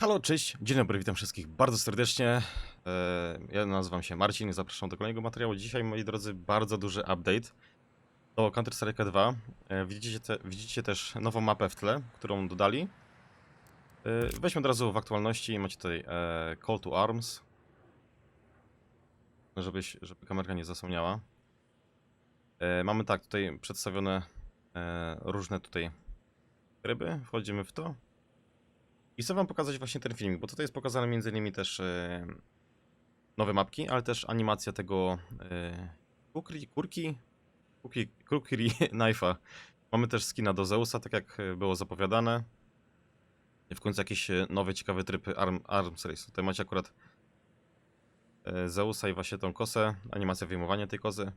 Halo, cześć, dzień dobry, witam wszystkich bardzo serdecznie. E, Ja nazywam się Marcin, zapraszam do kolejnego materiału. Dzisiaj, moi drodzy, bardzo duży update do Counter-Strike 2. E, Widzicie, te, widzicie też nową mapę w tle, którą dodali. E, Weźmy od razu w aktualności, macie tutaj Call to Arms, żebyś, żeby kamerka nie zasłaniała. Mamy tak, tutaj przedstawione różne tutaj ryby, wchodzimy w to. I chcę wam pokazać właśnie ten filmik, bo tutaj jest pokazane między innymi też e, nowe mapki, ale też animacja tego e, kukri, kurki, kuki, kukri knife'a. Mamy też skina do Zeusa, tak jak e, było zapowiadane. W końcu jakiś e, nowy, ciekawy tryb Arm, Arms Race. Tutaj macie akurat Zeusa i właśnie tą kosę, animacja wyjmowania tej kozy.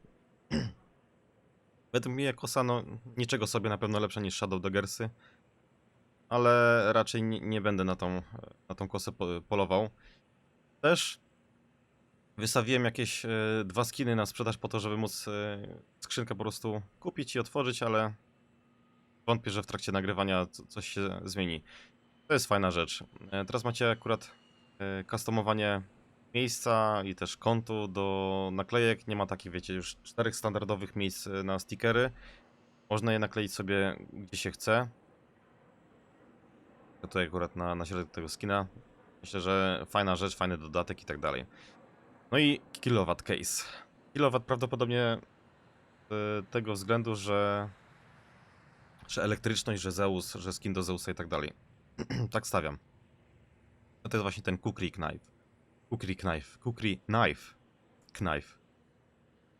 Według mnie kosa, no niczego sobie, na pewno lepsza niż Shadow Daggersy ale raczej nie, będę na tą, na tą kosę po, polował. Też wystawiłem jakieś e, dwa skiny na sprzedaż po to, żeby móc e, skrzynkę po prostu kupić i otworzyć, ale wątpię, że w trakcie nagrywania co- coś się zmieni. To jest fajna rzecz. E, teraz macie akurat customowanie miejsca i też kontu do naklejek. Nie ma takich, wiecie, już czterech standardowych miejsc na stickery. Można je nakleić sobie gdzie się chce. Ja Tutaj akurat na, na środek tego skina. Myślę, że fajna rzecz, fajny dodatek i tak dalej. No i kilowatt case. Kilowatt prawdopodobnie z tego względu, że, że elektryczność, że Zeus, że skin do Zeusa i tak dalej. tak stawiam. No to jest właśnie ten Kukri Knife. Kukri Knife. Kukri Knife. Knife.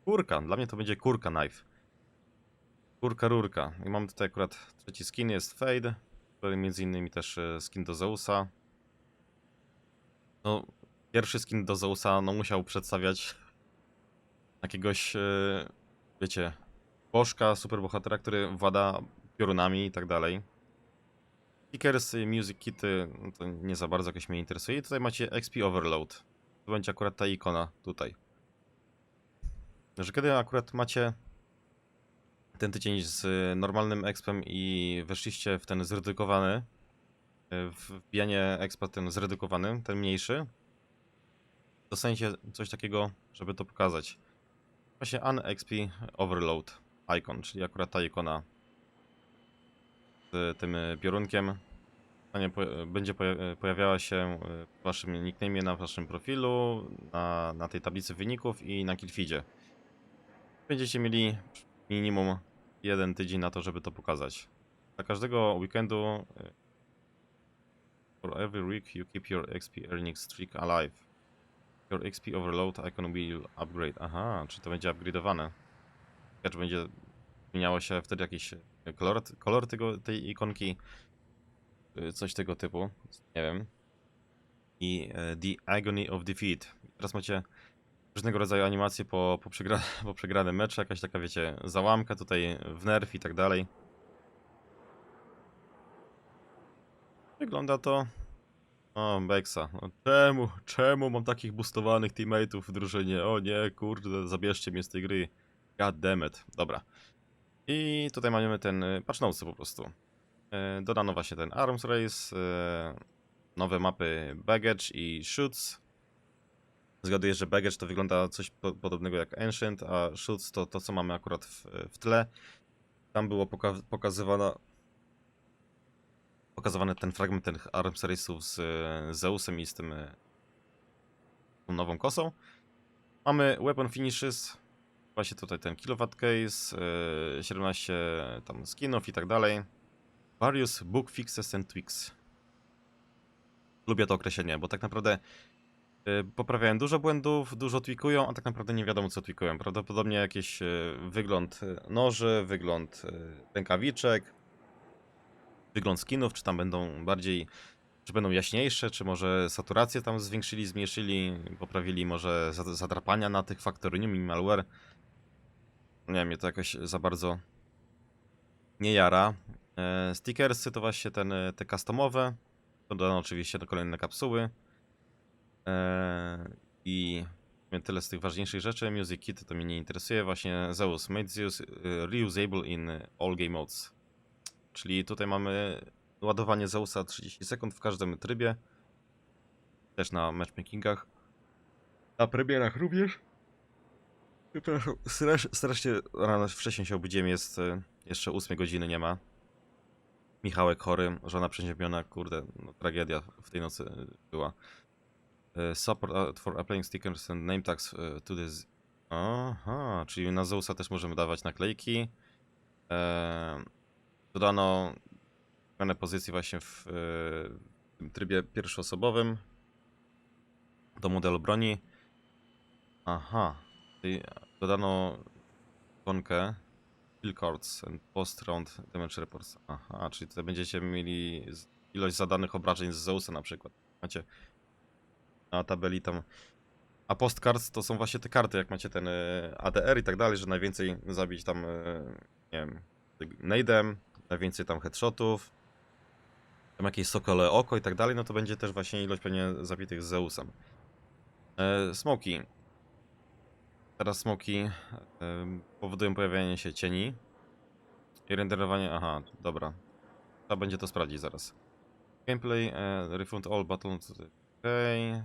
Kurka. Dla mnie to będzie kurka knife. Kurka rurka. I mamy tutaj akurat trzeci skin, jest Fade. Między innymi też e, skin do Zeusa. No, pierwszy skin do Zeusa no, musiał przedstawiać jakiegoś, e, wiecie, bożka, superbohatera, który włada piorunami i tak dalej. Stickers, music kity, no to nie za bardzo jakoś mnie interesuje. I tutaj macie XP Overload. To będzie akurat ta ikona tutaj. Że kiedy akurat macie ten tydzień z normalnym expem i weszliście w ten zredukowany, w wbijanie expa ten zredukowany, ten mniejszy, dostaniecie coś takiego, żeby to pokazać. Właśnie UnXP Overload icon, czyli akurat ta ikona z tym piorunkiem. Będzie poja- pojawiała się y, w waszym nickname na waszym profilu, na, na tej tablicy wyników i na Killfeedzie. Będziecie mieli minimum jeden tydzień na to, żeby to pokazać. Dla każdego weekendu y, For every week you keep your XP earning streak alive. Your XP overload icon will upgrade. Aha, czy to będzie upgrade'owane. Czy będzie zmieniało się wtedy jakiś kolor, kolor tego, tej ikonki? Y, Coś tego typu. Nie wiem. I e, The Agony of Defeat. Teraz macie różnego rodzaju animacje po, po, przegra po przegranym meczu, jakaś taka, wiecie, załamka tutaj w nerw i tak dalej. Wygląda to... O, Beksa. No, czemu, czemu mam takich boostowanych teammateów w drużynie? O nie, kurde, zabierzcie mnie z tej gry. God damn it. Dobra. I tutaj mamy ten y, patch notesy po prostu. Y, Dodano właśnie ten Arms Race, y, nowe mapy Baggage i Shoots. Zgaduję, że Baggage to wygląda coś po podobnego jak Ancient, a Shoots to to, co mamy akurat w, w tle. Tam było poka pokazywana pokazywany ten fragment tych Arms Race'ów z e, Zeusem i z tym e, nową kosą. Mamy Weapon Finishes, właśnie tutaj ten Kilowatt Case, e, 17 tam skinów i tak dalej. Various Book Fixes and Tweaks. Lubię to określenie, bo tak naprawdę e, poprawiają dużo błędów, dużo tweakują, a tak naprawdę nie wiadomo co tweakują. Prawdopodobnie jakiś e, wygląd e, noży, wygląd rękawiczek, wygląd skinów, czy tam będą bardziej, czy będą jaśniejsze, czy może saturację tam zwiększyli, zmniejszyli, poprawili może za- zadrapania na tych Factory i malware. Nie wiem, mnie to jakoś za bardzo nie jara. E, stickersy to właśnie ten, te customowe, dodano oczywiście do kolejne kapsuły. E, I tyle z tych ważniejszych rzeczy. Music Kit to mnie nie interesuje. Właśnie Zeus, made Zeus e, reusable in all game modes. Czyli tutaj mamy ładowanie Zeusa 30 sekund w każdym trybie. też na matchmakingach. Na premierach również. Przepraszam, strasz, strasznie rano wcześniej się obudziłem, jest e, jeszcze 8 godziny nie ma. Michałek chory, żona przeziębiona, kurde, no, tragedia w tej nocy e, była. E, Support for applying stickers and name tags e, to this. Aha, czyli na Zeusa też możemy dawać naklejki. E, dodano zmianę pozycji właśnie w, tym trybie pierwszoosobowym do modelu broni. Aha, czyli dodano ikonkę Kill cards and post round damage reports. Aha, czyli tutaj będziecie mieli ilość zadanych obrażeń z Zeusa na przykład. Macie na tabeli tam. A postcards to są właśnie te karty, jak macie ten e, ADR i tak dalej, że najwięcej zabić tam, e, nie wiem, nade'em, najwięcej tam headshotów, tam jakieś sokole oko i tak dalej, no to będzie też właśnie ilość pewnie zabitych z Zeusem. E, smoki. Teraz smoki e, powodują pojawianie się cieni i renderowanie, aha, dobra. Trzeba będzie to sprawdzić zaraz. Gameplay, e, refund all buttons, okay.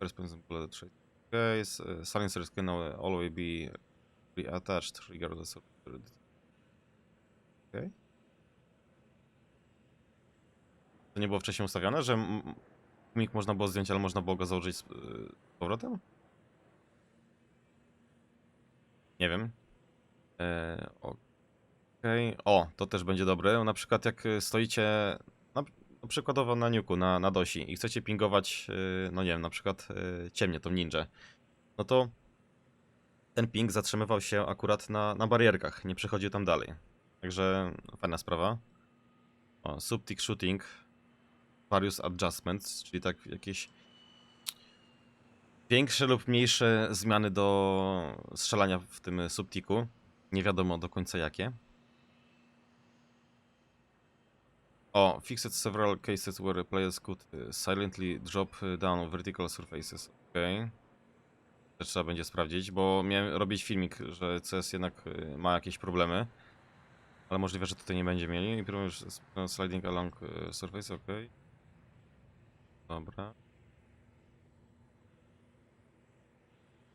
Responsive bullet trade, okay. E, Silencers can always be reattached regardless of okay. To nie było wcześniej ustawione, że mik można było zdjąć, ale można było go założyć z z powrotem? Nie wiem. E, Okej. O, to też będzie dobre. Na przykład jak y, stoicie no przykładowo na niuku, na, na dosi i chcecie pingować, y, no nie wiem, na przykład y, ciemnie, tą ninja, no to ten ping zatrzymywał się akurat na, na barierkach, nie przechodził tam dalej. Także fajna sprawa. O, subtick shooting, various adjustments, czyli tak jakieś większe lub mniejsze zmiany do strzelania w tym subtiku. Nie wiadomo do końca jakie. O, fixed several cases where players could y, silently drop y, down vertical surfaces. Okej. To trzeba będzie sprawdzić, bo miałem robić filmik, że CS jednak y, ma jakieś problemy. Ale możliwe, że tutaj nie będzie mieli. I próbuję już no, sliding along surface, okej. Dobra.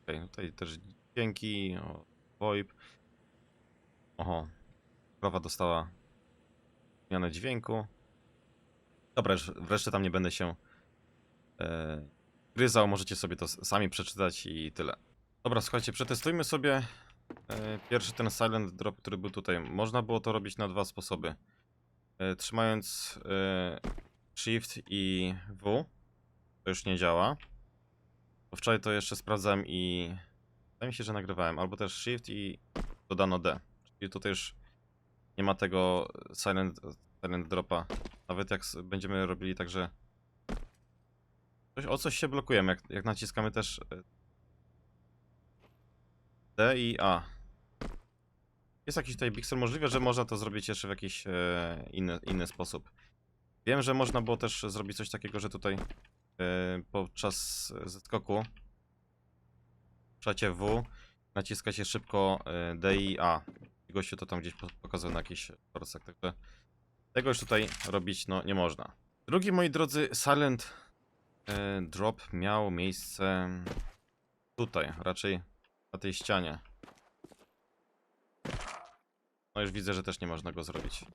Okej, tutaj też dźwięki, o, VoIP. Oho, prawa dostała zmianę dźwięku. Dobra, już wreszcie tam nie będę się e, gryzał, możecie sobie to sami przeczytać i tyle. Dobra, słuchajcie, przetestujmy sobie e, pierwszy ten silent drop, który był tutaj. Można było to robić na dwa sposoby. E, trzymając e, Shift i W, to już nie działa. Bo wczoraj to jeszcze sprawdzałem i wydaje mi się, że nagrywałem. Albo też Shift i dodano D. Czyli tutaj już nie ma tego silent, silent dropa. Nawet jak będziemy robili tak, że coś, o coś się blokujemy, jak, jak naciskamy też e, D i A. Jest jakiś tutaj pixel. Możliwe, że można to zrobić jeszcze w jakiś e, inny, inny sposób. Wiem, że można było też zrobić coś takiego, że tutaj e, podczas zeskoku Przacie W, naciska się szybko e, D i A. I Gościu to tam gdzieś po- pokazał na jakichś forsach, także tego już tutaj robić no nie można. Drugi, moi drodzy, Silent e, Drop miał miejsce tutaj, raczej na tej ścianie. No już widzę, że też nie można go zrobić.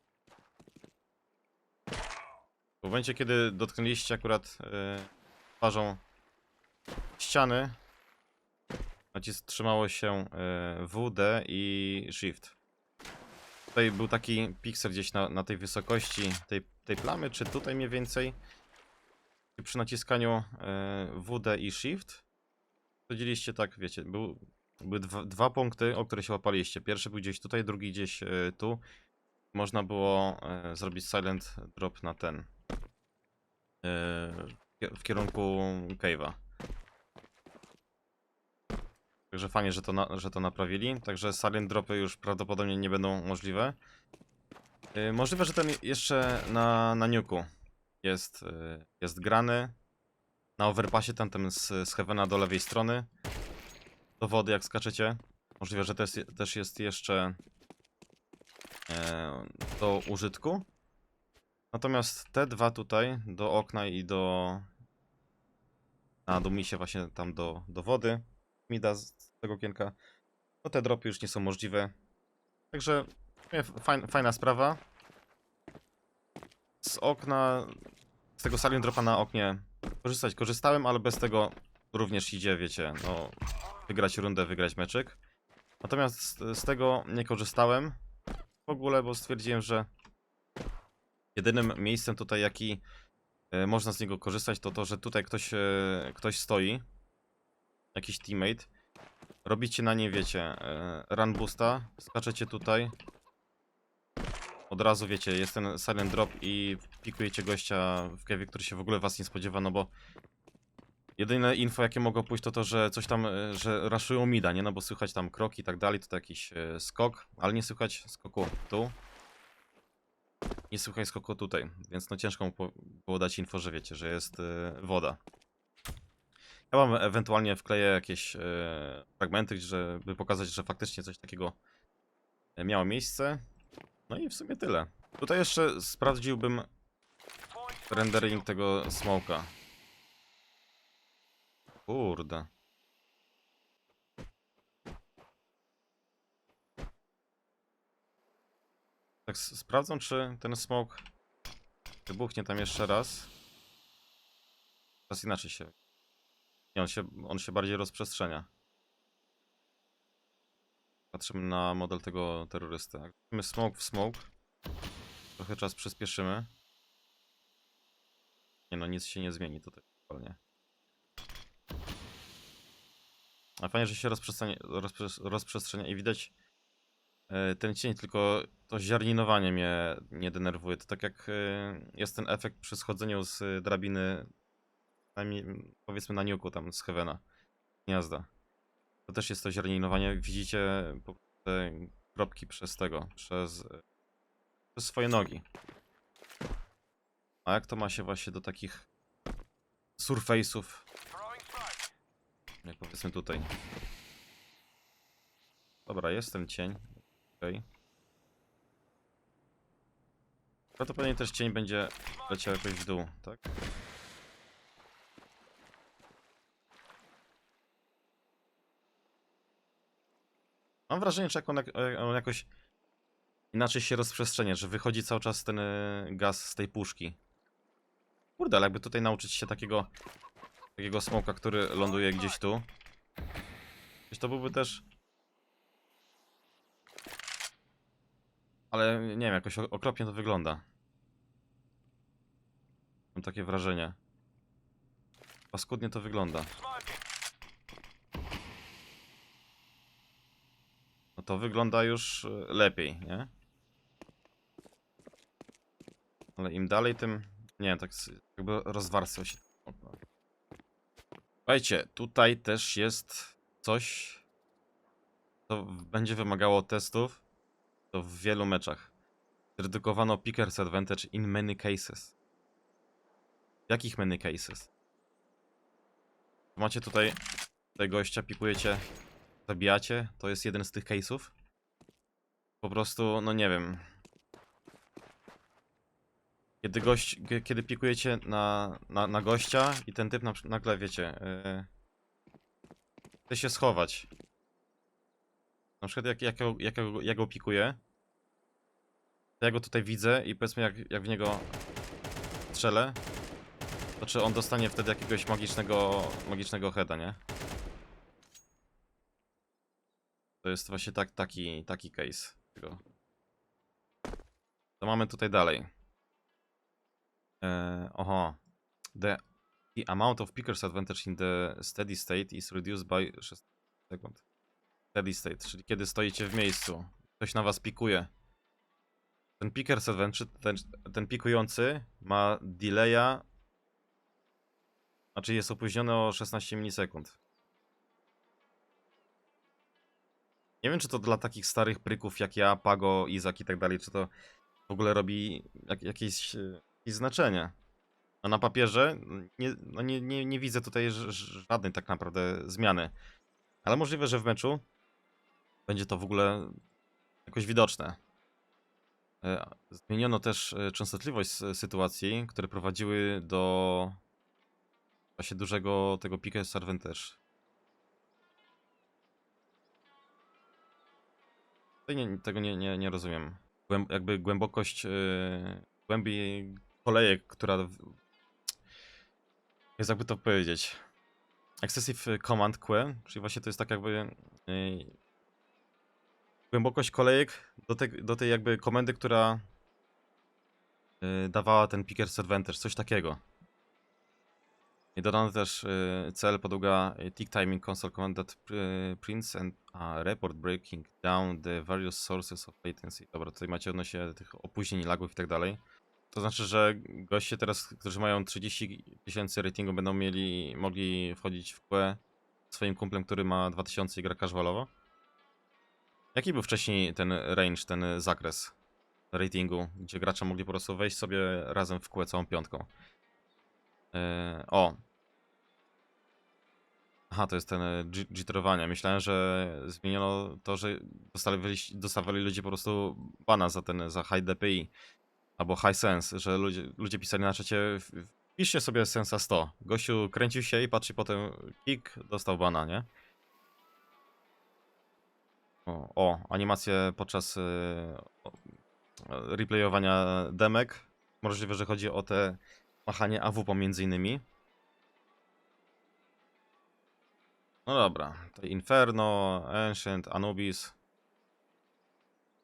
W momencie, kiedy dotknęliście akurat e, twarzą ściany, nacisk trzymało się e, W, D i Shift. Tutaj był taki piksel gdzieś na, na tej wysokości tej, tej plamy, czy tutaj mniej więcej. I przy naciskaniu e, W, D i Shift chodziliście tak, wiecie, był, były dwa, dwa punkty, o które się łapaliście. Pierwszy był gdzieś tutaj, drugi gdzieś e, tu. Można było e, zrobić silent drop na ten. E, w kierunku cave'a. Także fajnie, że to, na, że to naprawili. Także silent dropy już prawdopodobnie nie będą możliwe. Yy, możliwe, że ten jeszcze na, na nuku jest, yy, jest grany. Na overpassie tamtym z, z Heavena do lewej strony. Do wody jak skaczecie. Możliwe, że też, też jest jeszcze yy, do użytku. Natomiast te dwa tutaj, do okna i do na Dumisie właśnie tam do, do wody. Mi da z tego okienka. No te dropy już nie są możliwe. Także fajna, sprawa. Z okna, z tego Salient Dropa na oknie korzystać korzystałem, ale bez tego również idzie, wiecie, no wygrać rundę, wygrać meczyk. Natomiast z, z tego nie korzystałem w ogóle, bo stwierdziłem, że jedynym miejscem tutaj, jaki e, można z niego korzystać, to to, że tutaj ktoś, e, ktoś stoi, jakiś teammate. Robicie na nim, wiecie, e, run boosta, skaczecie tutaj. Od razu wiecie, jest ten silent drop i pikujecie gościa w kewie, który się w ogóle was nie spodziewa, no bo jedyne info jakie mogło pójść to to, że coś tam, e, że raszują mida, nie? No bo słychać tam kroki i tak dalej, to jakiś e, skok, ale nie słychać skoku tu. Nie słychać skoku tutaj, więc no ciężko mu było dać info, że wiecie, że jest woda. Ja wam ewentualnie wkleję jakieś e, fragmenty, żeby pokazać, że faktycznie coś takiego e, miało miejsce. No i w sumie tyle. Tutaj jeszcze sprawdziłbym rendering tego smoka. Kurde. Tak s- sprawdzam, czy ten smoke wybuchnie tam jeszcze raz. Teraz inaczej się. Nie, on się, on się bardziej rozprzestrzenia. Patrzymy na model tego terrorysty. Jak Weźmiemy smoke w smoke. Trochę czas przyspieszymy. Nie no, nic się nie zmieni tutaj. zupełnie. A fajnie, że się rozprzestrzenia, rozprzes- rozprzestrzenia i widać e, ten cień, tylko to ziarninowanie mnie nie denerwuje. To tak jak e, jest ten efekt przy schodzeniu z drabiny, najmniej, powiedzmy na niuku tam z Heavena, gniazda. To też jest to ziarninowanie. Widzicie prostu te kropki przez tego, przez, e, przez swoje nogi. A jak to ma się właśnie do takich surface'ów, jak powiedzmy tutaj. Dobra, jest ten cień. Okej. Prawdopodobnie też cień będzie leciał jakoś w dół, tak? Mam wrażenie, że on, jak- on jakoś inaczej się rozprzestrzenia, że wychodzi cały czas ten e, gaz z tej puszki. Kurde, ale jakby tutaj nauczyć się takiego takiego smoka, który ląduje gdzieś tu. Gdzieś to byłby też... Ale nie wiem, jakoś okropnie to wygląda. Mam takie wrażenie. Paskudnie to wygląda. To wygląda już e, lepiej, nie? Ale im dalej, tym... Nie tak jakby rozwarstwiał się. Słuchajcie, tutaj też jest coś, co w- będzie wymagało testów. To w wielu meczach. Zredukowano Picker's Advantage in many cases. Jakich many cases? Macie tutaj, tutaj gościa, pikujecie, zabijacie. To jest jeden z tych case'ów. Po prostu, no nie wiem. Kiedy gość, kie- kiedy pikujecie na, na, na gościa i ten typ na, nagle, wiecie, yy, chce się schować. Na przykład jak, jak, ja- jak, ja go- ja go pikuję, to ja go tutaj widzę i powiedzmy jak, jak w niego strzelę, to czy on dostanie wtedy jakiegoś magicznego, magicznego heada, nie? To jest właśnie tak, taki, taki case. Tego. To mamy tutaj dalej. E, oho. The, the amount of picker's advantage in the steady state is reduced by 6 sekund. Steady state, czyli kiedy stoicie w miejscu. Ktoś na was pikuje. Ten picker's advantage, ten, ten pikujący ma delaya, znaczy jest opóźniony o 16 milisekund. Nie wiem, czy to dla takich starych pryków jak ja, Pago, Izak i tak dalej, czy to w ogóle robi jak, jakieś, e, jakieś znaczenie. No na papierze nie, no nie, nie, nie widzę tutaj żadnej tak naprawdę zmiany. Ale możliwe, że w meczu będzie to w ogóle jakoś widoczne. E, Zmieniono też e, częstotliwość sytuacji, które prowadziły do właśnie dużego tego Advantage. To nie, tego nie, nie, nie rozumiem. Jakby głębokość yy, głębi kolejek, która jest jakby to powiedzieć. Excessive Command Que, czyli właśnie to jest tak jakby yy, głębokość kolejek do, te, do tej jakby komendy, która yy, dawała ten Pickers Advantage, coś takiego. I dodano też y, cel podługa y, tick timing console command that y, prints and a report breaking down the various sources of latency. Dobra, tutaj macie odnośnie tych opóźnień, lagów i tak dalej. To znaczy, że goście teraz, którzy mają 30 tysięcy ratingu, będą mieli, mogli wchodzić w QE swoim kumplem, który ma 2000 i gra casualowo? Jaki był wcześniej ten range, ten zakres ratingu, gdzie gracze mogli po prostu wejść sobie razem w QE całą piątką? Yy, o. Aha, to jest ten e, ji- jitterowanie. Myślałem, że zmieniono to, że dostawali, dostawali ludzie po prostu bana za ten, za high DPI. Albo high sense, że ludzie, ludzie pisali na czacie "W- wpiszcie sobie sensa 100. Gościu kręcił się i patrzy potem kick, dostał bana, nie? O, o animacje podczas e, e, replayowania demek. Możliwe, że chodzi o te machanie AW pomiędzy innymi. No dobra, tutaj Inferno, Ancient, Anubis.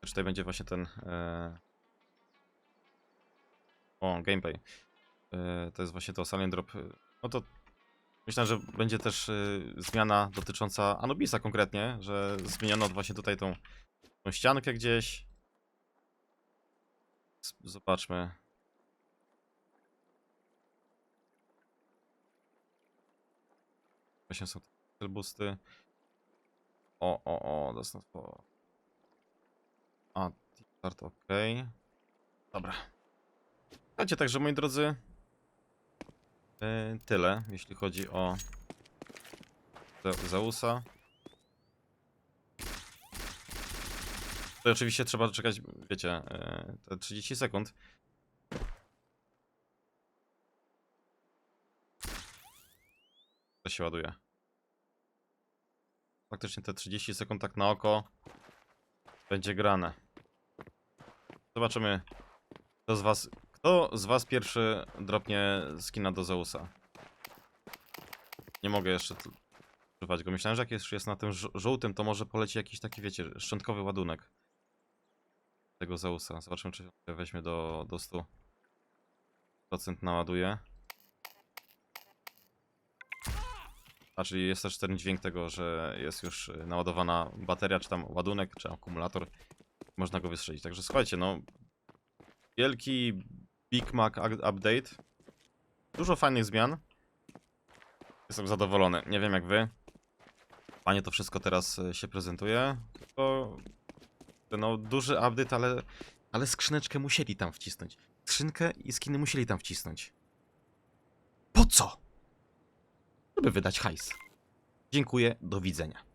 Tutaj będzie właśnie ten... E... O, gameplay. E, to jest właśnie to Silent Drop. No to myślę, że będzie też e, zmiana dotycząca Anubisa konkretnie, że zmieniono właśnie tutaj tą, tą ściankę gdzieś. Zobaczmy. Właśnie są te boosty. O, o, o, dostępstwo. A, start ok. Dobra. Słuchajcie, także moi drodzy, yy, tyle, jeśli chodzi o Ze- Zeusa. To oczywiście trzeba czekać, wiecie, yy, te 30 sekund. Się ładuje. Faktycznie te 30 sekund tak na oko będzie grane. Zobaczymy, kto z was, kto z was pierwszy dropnie skina do Zeusa. Nie mogę jeszcze używać go. Myślałem, że jak już jest na tym żółtym, to może poleci jakiś taki, wiecie, szczątkowy ładunek tego Zeusa. Zobaczymy, czy weźmie do, do 100% naładuje. A czyli jest też ten dźwięk tego, że jest już y, naładowana bateria, czy tam ładunek, czy akumulator. Można go wystrzelić. Także słuchajcie, no. Wielki Big Mac update. Dużo fajnych zmian. Jestem zadowolony. Nie wiem jak wy. Panie to wszystko teraz y, się prezentuje. Tylko no duży update, ale, ale skrzyneczkę musieli tam wcisnąć. Skrzynkę i skiny musieli tam wcisnąć. Po co? Żeby wydać hajs. Dziękuję, do widzenia.